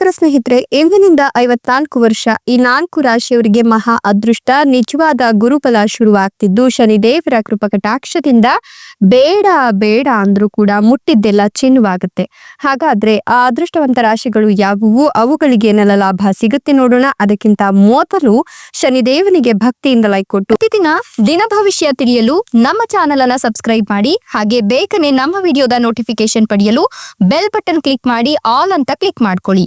ನಮಸ್ಕಾರ ಸ್ನೇಹಿತರೆ ಇಂದಿನಿಂದ ಐವತ್ನಾಲ್ಕು ವರ್ಷ ಈ ನಾಲ್ಕು ರಾಶಿಯವರಿಗೆ ಮಹಾ ಅದೃಷ್ಟ. ನಿಜವಾದ ಗುರುಬಲ ಶುರುವಾಗ್ತಿದ್ದು ಶನಿದೇವರ ಕೃಪಕಟಾಕ್ಷದಿಂದ ಬೇಡ ಬೇಡ ಅಂದ್ರೂ ಕೂಡ ಮುಟ್ಟಿದ್ದೆಲ್ಲ ಚಿನ್ನವಾಗುತ್ತೆ. ಹಾಗಾದ್ರೆ ಆ ಅದೃಷ್ಟವಂತ ರಾಶಿಗಳು ಯಾವುವು? ಅವುಗಳಿಗೆ ಏನೆಲ್ಲ ಲಾಭ ಸಿಗುತ್ತೆ ನೋಡೋಣ. ಅದಕ್ಕಿಂತ ಮೊದಲು ಶನಿದೇವನಿಗೆ ಭಕ್ತಿಯಿಂದ ಲೈಕ್ ಕೊಟ್ಟು. ಪ್ರತಿದಿನ ದಿನ ಭವಿಷ್ಯ ತಿಳಿಯಲು ನಮ್ಮ ಚಾನೆಲ್ ಅನ್ನ ಸಬ್ಸ್ಕ್ರೈಬ್ ಮಾಡಿ, ಹಾಗೆ ಬೇಗನೆ ನಮ್ಮ ವಿಡಿಯೋದ ನೋಟಿಫಿಕೇಶನ್ ಪಡೆಯಲು ಬೆಲ್ ಬಟನ್ ಕ್ಲಿಕ್ ಮಾಡಿ ಆಲ್ ಅಂತ ಕ್ಲಿಕ್ ಮಾಡ್ಕೊಳ್ಳಿ.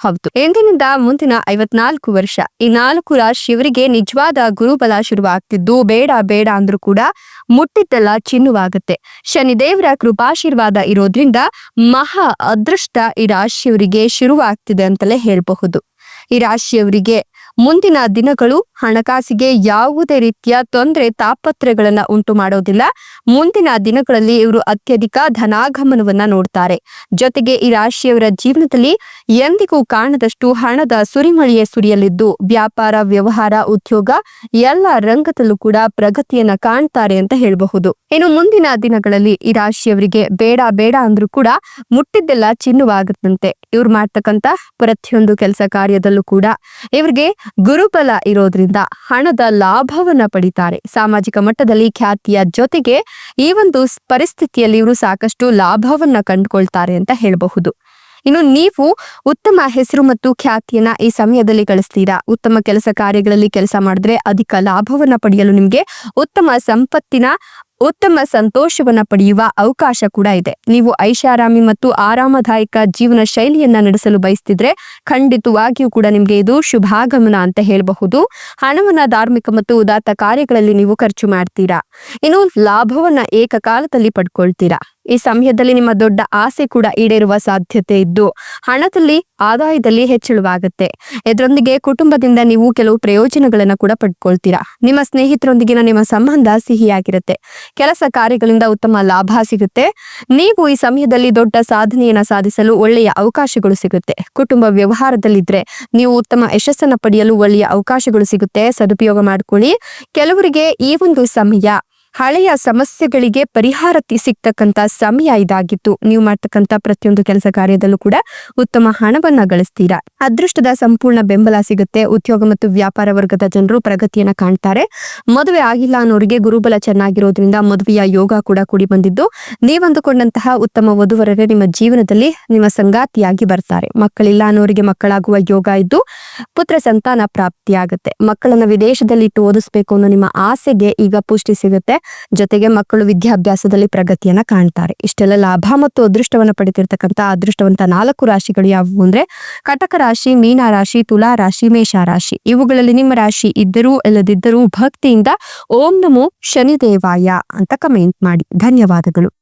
ಹೌದು. ಎಂದಿನಿಂದ ಮುಂದಿನ ಐವತ್ನಾಲ್ಕು ವರ್ಷ, ಈ ನಾಲ್ಕು ರಾಶಿಯವರಿಗೆ ನಿಜವಾದ ಗುರುಬಲ ಶುರುವಾಗ್ತಿದ್ದು, ಬೇಡ ಬೇಡ ಅಂದ್ರೂ ಕೂಡ ಮುಟ್ಟಿದ್ದೆಲ್ಲ ಚಿನ್ನುವಾಗುತ್ತೆ. ಶನಿದೇವರ ಕೃಪಾಶೀರ್ವಾದ ಇರೋದ್ರಿಂದ ಮಹಾ ಅದೃಷ್ಟ ಈ ರಾಶಿಯವರಿಗೆ ಶುರುವಾಗ್ತಿದೆ ಅಂತಲೇ ಹೇಳಬಹುದು. ಈ ರಾಶಿಯವರಿಗೆ ಮುಂದಿನ ದಿನಗಳು ಹಣಕಾಸಿಗೆ ಯಾವುದೇ ರೀತಿಯ ತೊಂದರೆ ತಾಪತ್ರಗಳನ್ನ ಉಂಟು ಮಾಡೋದಿಲ್ಲ. ಮುಂದಿನ ದಿನಗಳಲ್ಲಿ ಇವರು ಅತ್ಯಧಿಕ ಧನಾಗಮನವನ್ನ ನೋಡ್ತಾರೆ. ಜೊತೆಗೆ ಈ ರಾಶಿಯವರ ಜೀವನದಲ್ಲಿ ಎಂದಿಗೂ ಕಾಣದಷ್ಟು ಹಣದ ಸುರಿಮಳೆಯೇ ಸುರಿಯಲಿದ್ದು, ವ್ಯಾಪಾರ, ವ್ಯವಹಾರ, ಉದ್ಯೋಗ ಎಲ್ಲ ರಂಗದಲ್ಲೂ ಕೂಡ ಪ್ರಗತಿಯನ್ನ ಕಾಣ್ತಾರೆ ಅಂತ ಹೇಳಬಹುದು. ಇನ್ನು ಮುಂದಿನ ದಿನಗಳಲ್ಲಿ ಈ ರಾಶಿಯವರಿಗೆ ಬೇಡ ಬೇಡ ಅಂದ್ರೂ ಕೂಡ ಮುಟ್ಟಿದ್ದೆಲ್ಲ ಚಿನ್ನವಾಗುತ್ತಂತೆ ಇವ್ರು ಮಾಡ್ತಕ್ಕಂತ ಪ್ರತಿಯೊಂದು ಕೆಲಸ ಕಾರ್ಯದಲ್ಲೂ ಕೂಡ ಇವರಿಗೆ ಗುರುಬಲ ಇರೋದ್ರಿಂದ ಹಣದ ಲಾಭವನ್ನ ಪಡಿತಾರೆ. ಸಾಮಾಜಿಕ ಮಟ್ಟದಲ್ಲಿ ಖ್ಯಾತಿಯ ಜೊತೆಗೆ ಈ ಒಂದು ಪರಿಸ್ಥಿತಿಯಲ್ಲಿ ಇವರು ಸಾಕಷ್ಟು ಲಾಭವನ್ನ ಕಂಡುಕೊಳ್ತಾರೆ ಅಂತ ಹೇಳಬಹುದು. ಇನ್ನು ನೀವು ಉತ್ತಮ ಹೆಸರು ಮತ್ತು ಖ್ಯಾತಿಯನ್ನ ಈ ಸಮಯದಲ್ಲಿ ಗಳಿಸ್ತೀರಾ? ಉತ್ತಮ ಕೆಲಸ ಕಾರ್ಯಗಳಲ್ಲಿ ಕೆಲಸ ಮಾಡಿದ್ರೆ ಅಧಿಕ ಲಾಭವನ್ನ ಪಡೆಯಲು ನಿಮ್ಗೆ ಉತ್ತಮ ಸಂಪತ್ತಿನ ಉತ್ತಮ ಸಂತೋಷವನ್ನ ಪಡೆಯುವ ಅವಕಾಶ ಕೂಡ ಇದೆ. ನೀವು ಐಷಾರಾಮಿ ಮತ್ತು ಆರಾಮದಾಯಕ ಜೀವನ ಶೈಲಿಯನ್ನ ನಡೆಸಲು ಬಯಸ್ತಿದ್ರೆ ಖಂಡಿತವಾಗಿಯೂ ಕೂಡ ನಿಮಗೆ ಇದು ಶುಭಾಗಮನ ಅಂತ ಹೇಳಬಹುದು. ಹಣವನ್ನ ಧಾರ್ಮಿಕ ಮತ್ತು ಉದಾತ್ತ ಕಾರ್ಯಗಳಲ್ಲಿ ನೀವು ಖರ್ಚು ಮಾಡ್ತೀರಾ? ಇನ್ನು ಲಾಭವನ್ನ ಏಕಕಾಲದಲ್ಲಿ ಪಡ್ಕೊಳ್ತೀರಾ? ಈ ಸಮಯದಲ್ಲಿ ನಿಮ್ಮ ದೊಡ್ಡ ಆಸೆ ಕೂಡ ಈಡೇರುವ ಸಾಧ್ಯತೆ ಇದ್ದು, ಹಣದಲ್ಲಿ, ಆದಾಯದಲ್ಲಿ ಹೆಚ್ಚಳವಾಗುತ್ತೆ. ಇದರೊಂದಿಗೆ ಕುಟುಂಬದಿಂದ ನೀವು ಕೆಲವು ಪ್ರಯೋಜನಗಳನ್ನ ಕೂಡ ಪಡ್ಕೊಳ್ತೀರಾ. ನಿಮ್ಮ ಸ್ನೇಹಿತರೊಂದಿಗಿನ ನಿಮ್ಮ ಸಂಬಂಧ ಸಿಹಿಯಾಗಿರುತ್ತೆ. ಕೆಲಸ ಕಾರ್ಯಗಳಿಂದ ಉತ್ತಮ ಲಾಭ ಸಿಗುತ್ತೆ. ನೀವು ಈ ಸಮಯದಲ್ಲಿ ದೊಡ್ಡ ಸಾಧನೆಯನ್ನ ಸಾಧಿಸಲು ಒಳ್ಳೆಯ ಅವಕಾಶಗಳು ಸಿಗುತ್ತೆ. ಕುಟುಂಬ ವ್ಯವಹಾರದಲ್ಲಿದ್ರೆ ನೀವು ಉತ್ತಮ ಯಶಸ್ಸನ್ನ ಪಡೆಯಲು ಒಳ್ಳೆಯ ಅವಕಾಶಗಳು ಸಿಗುತ್ತೆ. ಸದುಪಯೋಗ ಮಾಡ್ಕೊಳ್ಳಿ. ಕೆಲವರಿಗೆ ಈ ಒಂದು ಸಮಯ ಹಳೆಯ ಸಮಸ್ಯೆಗಳಿಗೆ ಪರಿಹಾರ ಸಿಗ್ತಕ್ಕಂಥ ಸಮಯ ಇದಾಗಿತ್ತು. ನೀವು ಮಾಡ್ತಕ್ಕಂಥ ಪ್ರತಿಯೊಂದು ಕೆಲಸ ಕಾರ್ಯದಲ್ಲೂ ಕೂಡ ಉತ್ತಮ ಹಣವನ್ನ ಗಳಿಸ್ತೀರಾ? ಅದೃಷ್ಟದ ಸಂಪೂರ್ಣ ಬೆಂಬಲ ಸಿಗುತ್ತೆ. ಉದ್ಯೋಗ ಮತ್ತು ವ್ಯಾಪಾರ ವರ್ಗದ ಜನರು ಪ್ರಗತಿಯನ್ನ ಕಾಣ್ತಾರೆ. ಮದುವೆ ಆಗಿಲ್ಲ ಅನ್ನೋರಿಗೆ ಗುರುಬಲ ಚೆನ್ನಾಗಿರೋದ್ರಿಂದ ಮದುವೆಯ ಯೋಗ ಕೂಡ ಕೂಡಿ ಬಂದಿದ್ದು, ನೀವಂದುಕೊಂಡಂತಹ ಉತ್ತಮ ವಧುವರರೇ ನಿಮ್ಮ ಜೀವನದಲ್ಲಿ ನಿಮ್ಮ ಸಂಗಾತಿಯಾಗಿ ಬರ್ತಾರೆ. ಮಕ್ಕಳಿಲ್ಲ ಅನ್ನೋರಿಗೆ ಮಕ್ಕಳಾಗುವ ಯೋಗ ಇದ್ದು ಪುತ್ರ ಸಂತಾನ ಪ್ರಾಪ್ತಿಯಾಗುತ್ತೆ. ಮಕ್ಕಳನ್ನ ವಿದೇಶದಲ್ಲಿ ಇಟ್ಟು ಓದಿಸ್ಬೇಕು ಅನ್ನೋ ನಿಮ್ಮ ಆಸೆಗೆ ಈಗ ಪುಷ್ಟಿ ಸಿಗುತ್ತೆ. ಜೊತೆಗೆ ಮಕ್ಕಳು ವಿದ್ಯಾಭ್ಯಾಸದಲ್ಲಿ ಪ್ರಗತಿಯನ್ನ ಕಾಣ್ತಾರೆ. ಇಷ್ಟೆಲ್ಲ ಲಾಭ ಮತ್ತು ಅದೃಷ್ಟವನ್ನ ಪಡೆದಿರ್ತಕ್ಕಂಥ ಅದೃಷ್ಟವಂತ ನಾಲ್ಕು ರಾಶಿಗಳು ಯಾವುವು ಅಂದ್ರೆ ಕಟಕ ರಾಶಿ, ಮೀನ ರಾಶಿ, ತುಲಾ ರಾಶಿ, ಮೇಷ ರಾಶಿ. ಇವುಗಳಲ್ಲಿ ನಿಮ್ಮ ರಾಶಿ ಇದ್ದರೂ ಇಲ್ಲದಿದ್ದರೂ ಭಕ್ತಿಯಿಂದ ಓಂ ನಮೋ ಶನಿದೇವಾಯ ಅಂತ ಕಮೆಂಟ್ ಮಾಡಿ. ಧನ್ಯವಾದಗಳು.